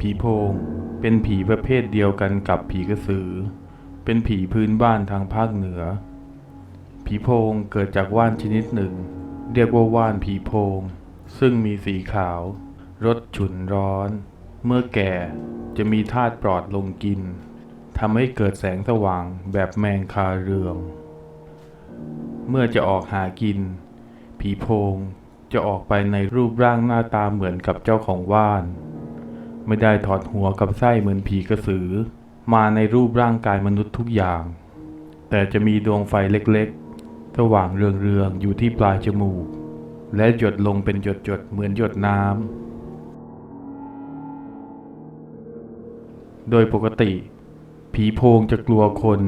ผีโพง เป็นผีประเภทเดียวกันกับผีกระสือ เป็นผีพื้นบ้านทางภาคเหนือ ผีโพงเกิดจากว่านชนิดหนึ่ง เรียกว่าว่านผีโพง ซึ่งมีสีขาวรสฉุนร้อน เมื่อแก่จะมีธาตุปลอดลงกินทำให้เกิดแสงสว่างแบบแมงคาเรือง เมื่อจะออกหากิน ผีโพงจะออกไปในรูปร่างหน้าตาเหมือนกับเจ้าของว่าน ไม่ได้ถอดหัวกับไส้เหมือนผีกระสือ มาในรูปร่างกายมนุษย์ทุกอย่าง แต่จะมีดวงไฟเล็กๆ สว่างเรืองๆ อยู่ที่ปลายจมูก และหยดลงเป็นหยดๆ เหมือนหยดน้ำ โดยปกติ ผีโพงจะกลัวคน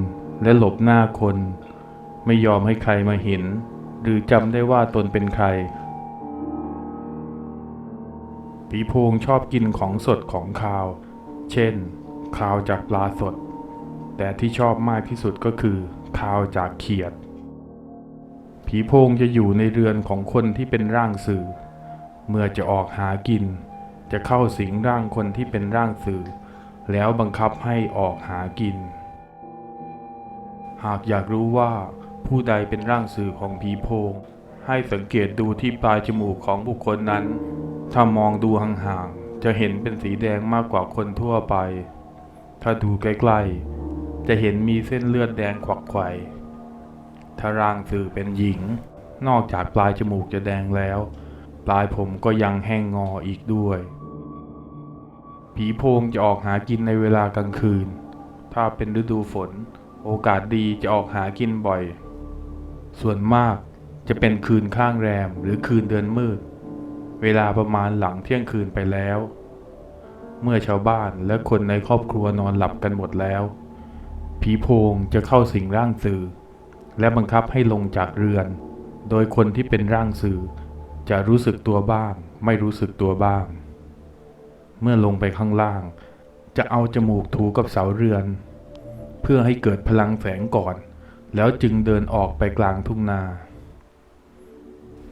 และหลบหน้าคน ไม่ยอมให้ใครมาเห็น หรือจำได้ว่าตนเป็นใคร ผีโพงชอบกินของสดของคาว เช่นคาวจากปลาสด แต่ที่ชอบมากที่สุดก็คือคาวจากเขียด ผีโพงจะอยู่ในเรือนของคนที่เป็นร่างสื่อ เมื่อจะออกหากิน จะเข้าสิงร่างคนที่เป็นร่างสื่อ แล้วบังคับให้ออกหากิน หากอยากรู้ว่าผู้ใดเป็นร่างสื่อของผีโพง ให้สังเกตดูที่ปลายจมูกของบุคคลนั้น ถ้ามองดูห่างๆ จะเห็นเป็นสีแดงมากกว่าคนทั่วไป ถ้าดูใกล้ๆ จะเห็นมีเส้นเลือดแดงขวักไขว่ถ้าร่างสื่อเป็นหญิง นอกจากปลายจมูกจะแดงแล้ว ปลายผมก็ยังแห้งงออีกด้วย ผีโพงจะออกหากินในเวลากลางคืน ถ้าเป็นฤดูฝน โอกาสดีจะออกหากินบ่อย ส่วนมากจะเป็นคืนข้างแรมหรือคืนเดือนมืด เวลาประมาณหลังเที่ยงคืนไปแล้ว เมื่อชาวบ้านและคนในครอบครัวนอนหลับกันหมดแล้ว ผีโพงจะเข้าสิงร่างสื่อ และบังคับให้ลงจากเรือน โดยคนที่เป็นร่างสื่อ จะรู้สึกตัวบ้าง ไม่รู้สึกตัวบ้าง เมื่อลงไปข้างล่าง จะเอาจมูกถูกับเสาเรือน เพื่อให้เกิดพลังแสงก่อน แล้วจึงเดินออกไปกลางทุ่งนา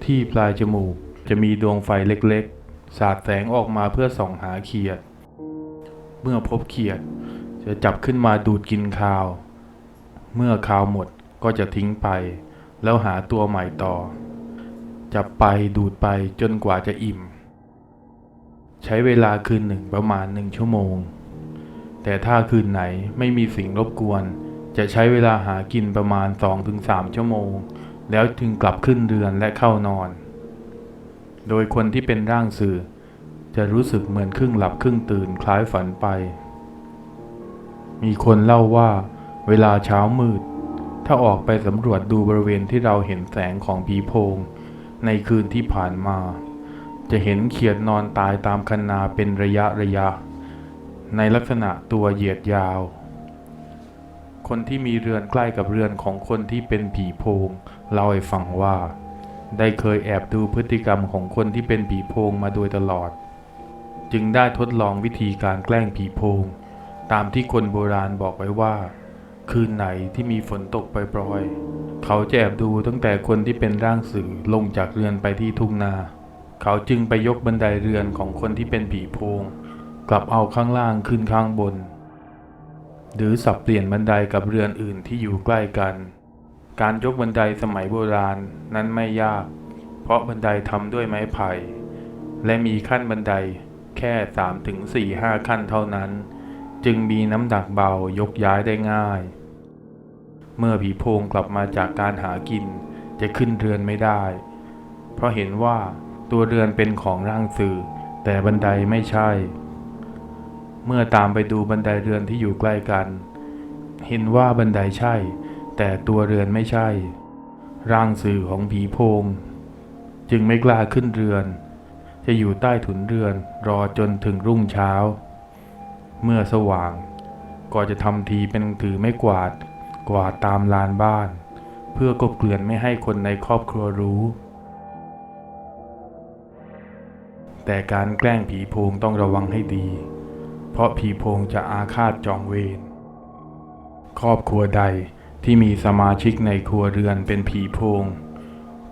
ที่ปลายจมูก จะมีดวงไฟเล็กๆ สาดแสงออกมาเพื่อส่องหาเขียด เมื่อพบเขียด จะจับขึ้นมาดูดกินคาว เมื่อคาวหมดก็จะทิ้งไป แล้วหาตัวใหม่ต่อ จับไปดูดไปจนกว่าจะอิ่ม ใช้เวลาคืนหนึ่งประมาณหนึ่งชั่วโมง แต่ถ้าคืนไหนไม่มีสิ่งรบกวน จะใช้เวลาหากินประมาณ 2-3 ชั่วโมง แล้วจึงกลับขึ้นเรือนและเข้านอน โดยคนที่เป็นร่างสื่อ จะรู้สึกเหมือนครึ่งหลับครึ่งตื่นคล้ายฝันไป มีคนเล่าว่าเวลาเช้ามืด ถ้าออกไปสำรวจดูบริเวณที่เราเห็นแสงของผีโพง ในคืนที่ผ่านมา จะเห็นเขียดนอนตายตามคันนาเป็นระยะระยะ ในลักษณะตัวเหยียดยาว คนที่มีเรือนใกล้กับเรือนของคนที่เป็นผีโพงเล่าให้ฟังว่า ได้เคยแอบดูพฤติกรรมของคนที่เป็นผีโพงมาโดยตลอด จึงได้ทดลองวิธีการแกล้งผีโพง ตามที่คนโบราณบอกไว้ว่า คืนไหนที่มีฝนตกปล่อยๆเขาจะแอบดูตั้งแต่คนที่เป็นร่างสื่อลงจากเรือนไปที่ทุ่งนา เขาจึงไปยกบันไดเรือนของคนที่เป็นผีโพง กลับเอาข้างล่างขึ้นข้างบน หรือสับเปลี่ยนบันไดกับเรือนอื่นที่อยู่ใกล้กัน การยกบันไดสมัยโบราณนั้นไม่ยาก เพราะบันไดทำด้วยไม้ไผ่ และมีขั้นบันไดแค่3ถึง4 5ขั้นเท่านั้น จึงมีน้ำหนักเบายกย้ายได้ง่าย เมื่อผีโพงกลับมาจากการหากินจะขึ้นเรือนไม่ได้ เพราะเห็นว่าตัวเรือนเป็นของร่างสื่อ แต่บันไดไม่ใช่ เมื่อตามไปดูบันไดเรือนที่อยู่ใกล้กัน เห็นว่าบันไดใช่ แต่ตัวเรือนไม่ใช่ ร่างสื่อของผีโพง จึงไม่กล้าขึ้นเรือน จะอยู่ใต้ถุนเรือนรอจนถึงรุ่งเช้า เมื่อสว่าง ก็จะทำทีเป็นถือไม่กวาด กวาดตามลานบ้าน เพื่อกบเกลื่อนไม่ให้คนในครอบครัวรู้ แต่การแกล้งผีโพงต้องระวังให้ดี เพราะผีโพงจะอาฆาตจองเวรครอบครัวใด ที่มีสมาชิกในครัวเรือนเป็นผีโพง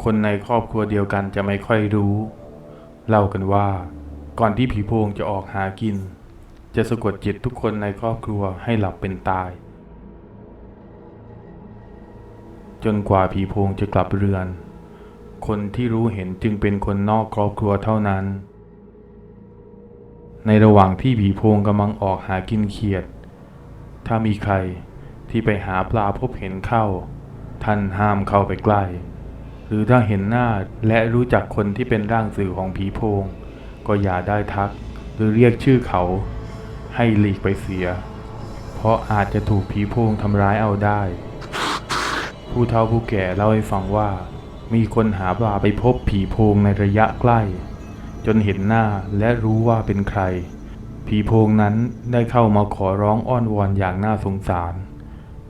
คนในครอบครัวเดียวกันจะไม่ค่อยรู้ เล่ากันว่า ก่อนที่ผีโพงจะออกหากิน จะสะกดจิตทุกคนในครอบครัวให้หลับเป็นตาย จนกว่าผีโพงจะกลับเรือน คนที่รู้เห็นจึงเป็นคนนอกครอบครัวเท่านั้น ในระหว่างที่ผีโพงกำลังออกหากินเขียด ถ้ามีใคร ที่ไปหาปลาพบเห็นเข้า ท่านห้ามเข้าไปใกล้ หรือถ้าเห็นหน้าและรู้จักคนที่เป็นร่างสื่อของผีโพง ก็อย่าได้ทัก หรือเรียกชื่อเขา ให้หลีกไปเสีย เพราะอาจจะถูกผีโพงทำร้ายเอาได้ ผู้เฒ่าผู้แก่เล่าให้ฟังว่า มีคนหาปลาไปพบผีโพงในระยะใกล้ จนเห็นหน้าและรู้ว่าเป็นใครผีโพงนั้นได้เข้ามาขอร้องอ้อนวอนอย่างน่าสงสาร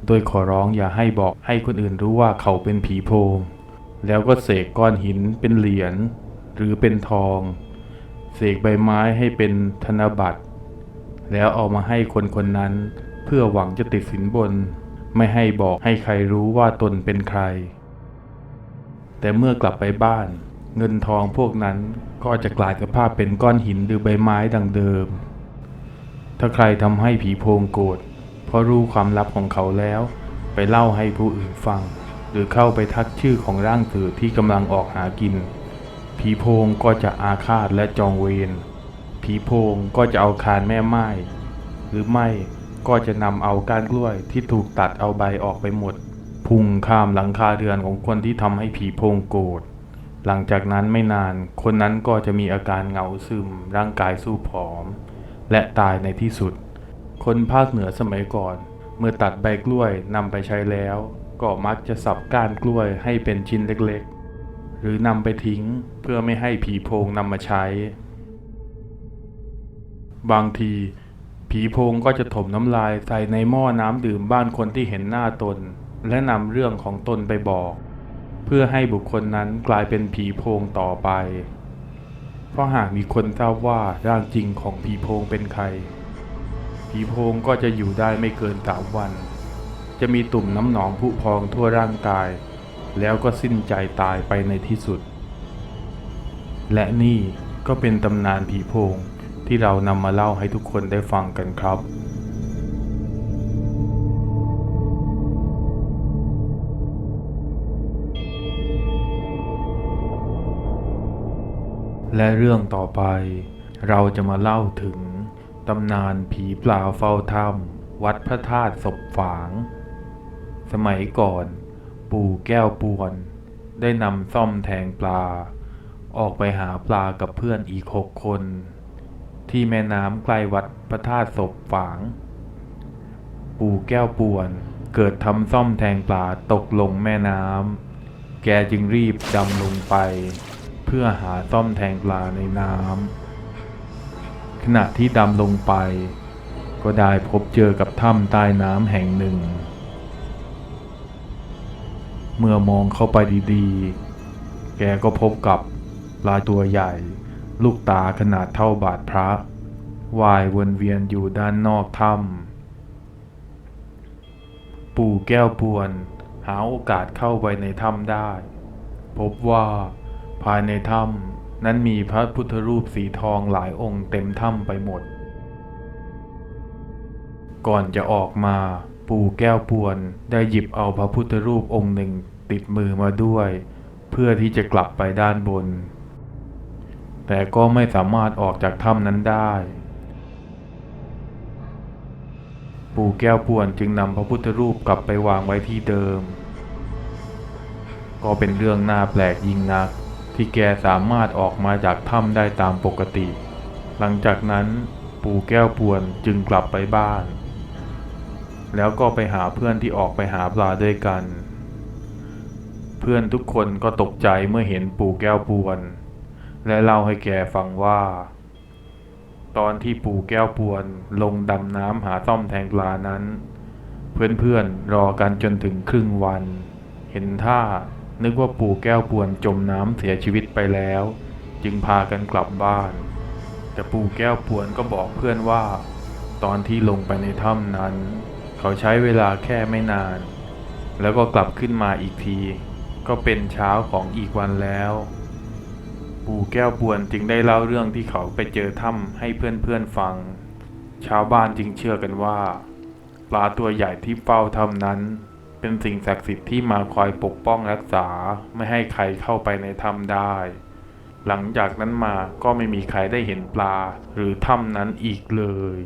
โดยขอร้องอย่าให้บอกให้คนอื่นรู้ว่าเขาเป็นผีโพง แล้วก็เสกก้อนหินเป็นเหรียญหรือเป็นทอง เสกใบไม้ให้เป็นธนบัตร แล้วเอามาให้คนคนนั้น เพื่อหวังจะติดสินบน ไม่ให้บอกให้ใครรู้ว่าตนเป็นใคร แต่เมื่อกลับไปบ้าน เงินทองพวกนั้นก็จะกลายสภาพเป็นก้อนหินหรือใบไม้ดังเดิม ถ้าใครทำให้ผีโพงโกรธ เพราะรู้ความลับของเขาแล้ว ไปเล่าให้ผู้อื่นฟัง หรือเข้าไปทักชื่อของร่างสื่อที่กำลังออกหากิน ผีโพงก็จะอาฆาตและจองเวรผีโพงก็จะเอาคานแม่ไม้หรือไม่ก็จะนำเอาก้านกล้วยที่ถูกตัดเอาใบออกไปหมด พุ่งข้ามหลังคาเรือนของคนที่ทำให้ผีโพงโกรธหลังจากนั้นไม่นานคนนั้นก็จะมีอาการเหงาซึม ร่างกายสู้ผอม และตายในที่สุด คนภาคเหนือสมัยก่อน เมื่อตัดใบกล้วยนำไปใช้แล้ว ก็มักจะสับก้านกล้วยให้เป็นชิ้นเล็กๆ หรือนำไปทิ้งเพื่อไม่ให้ผีโพงนำมาใช้ บางที ผีโพงก็จะถมน้ำลายใส่ในหม้อน้ำดื่มบ้านคนที่เห็นหน้าตน และนำเรื่องของตนไปบอก เพื่อให้บุคคลนั้นกลายเป็นผีโพงต่อไป เพราะหากมีคนทราบว่าร่างจริงของผีโพงเป็นใคร ผีโพงก็จะอยู่ได้ไม่เกินสามวัน จะมีตุ่มน้ำหนองผุพองทั่วร่างกาย แล้วก็สิ้นใจตายไปในที่สุด และนี่ก็เป็นตำนานผีโพงที่เรานำมาเล่าให้ทุกคนได้ฟังกันครับและเรื่องต่อไปเราจะมาเล่าถึง ตำนานผีปลาเฝ้าถ้ำวัดพระธาตุศพฝาง สมัยก่อน ปู่แก้วปวน ได้นำซ่อมแทงปลา ออกไปหาปลากับเพื่อนอีกหกคน ที่แม่น้ำใกล้วัดพระธาตุศพฝาง ปู่แก้วปวนเกิดทำซ่อมแทงปลาตกลงแม่น้ำแกจึงรีบดำลงไป เพื่อหาซ่อมแทงปลาในน้ำ ขณะที่ดำลงไป ก็ได้พบเจอกับถ้ำใต้น้ำแห่งหนึ่ง เมื่อมองเข้าไปดีๆ แกก็พบกับปลาตัวใหญ่ ลูกตาขนาดเท่าบาทพระว่ายวนเวียนอยู่ด้านนอกถ้ำปู่แก้วปวน หาโอกาสเข้าไปในถ้ำได้ พบว่าภายในถ้ำ นั้นมีพระพุทธรูปสีทองหลายองค์เต็มถ้ำไปหมด ก่อนจะออกมาปู่แก้วปวนได้หยิบเอาพระพุทธรูปองค์หนึ่งติดมือมาด้วย เพื่อที่จะกลับไปด้านบน แต่ก็ไม่สามารถออกจากถ้ำนั้นได้ ปู่แก้วปวนจึงนำพระพุทธรูปกลับไปวางไว้ที่เดิม ก็เป็นเรื่องน่าแปลกยิ่งนัก ที่แกสามารถออกมาจากถ้ำได้ตามปกติ หลังจากนั้นปู่แก้วปวนจึงกลับไปบ้าน แล้วก็ไปหาเพื่อนที่ออกไปหาปลาด้วยกัน เพื่อนทุกคนก็ตกใจเมื่อเห็นปู่แก้วปวน และเล่าให้แกฟังว่า ตอนที่ปู่แก้วปวนลงดำน้ำหาซ่อมแทงปลานั้น เพื่อนๆรอกันจนถึงครึ่งวัน เห็นท่า นึกว่าปู่แก้วปวนจมน้ำเสียชีวิตไปแล้ว จึงพากันกลับบ้าน แต่ปู่แก้วปวนก็บอกเพื่อนว่า ตอนที่ลงไปในถ้ำนั้น เขาใช้เวลาแค่ไม่นาน แล้วก็กลับขึ้นมาอีกที ก็เป็นเช้าของอีกวันแล้ว ปู่แก้วปวนจึงได้เล่าเรื่องที่เขาไปเจอถ้ำให้เพื่อนๆฟัง ชาวบ้านจึงเชื่อกันว่า ปลาตัวใหญ่ที่เฝ้าถ้ำนั้น เป็นสิ่งศักดิ์สิทธิ์ที่มาคอยปกป้องรักษาไม่ให้ใครเข้าไปในถ้ำได้ หลังจากนั้นมาก็ไม่มีใครได้เห็นปลาหรือถ้ำนั้นอีกเลย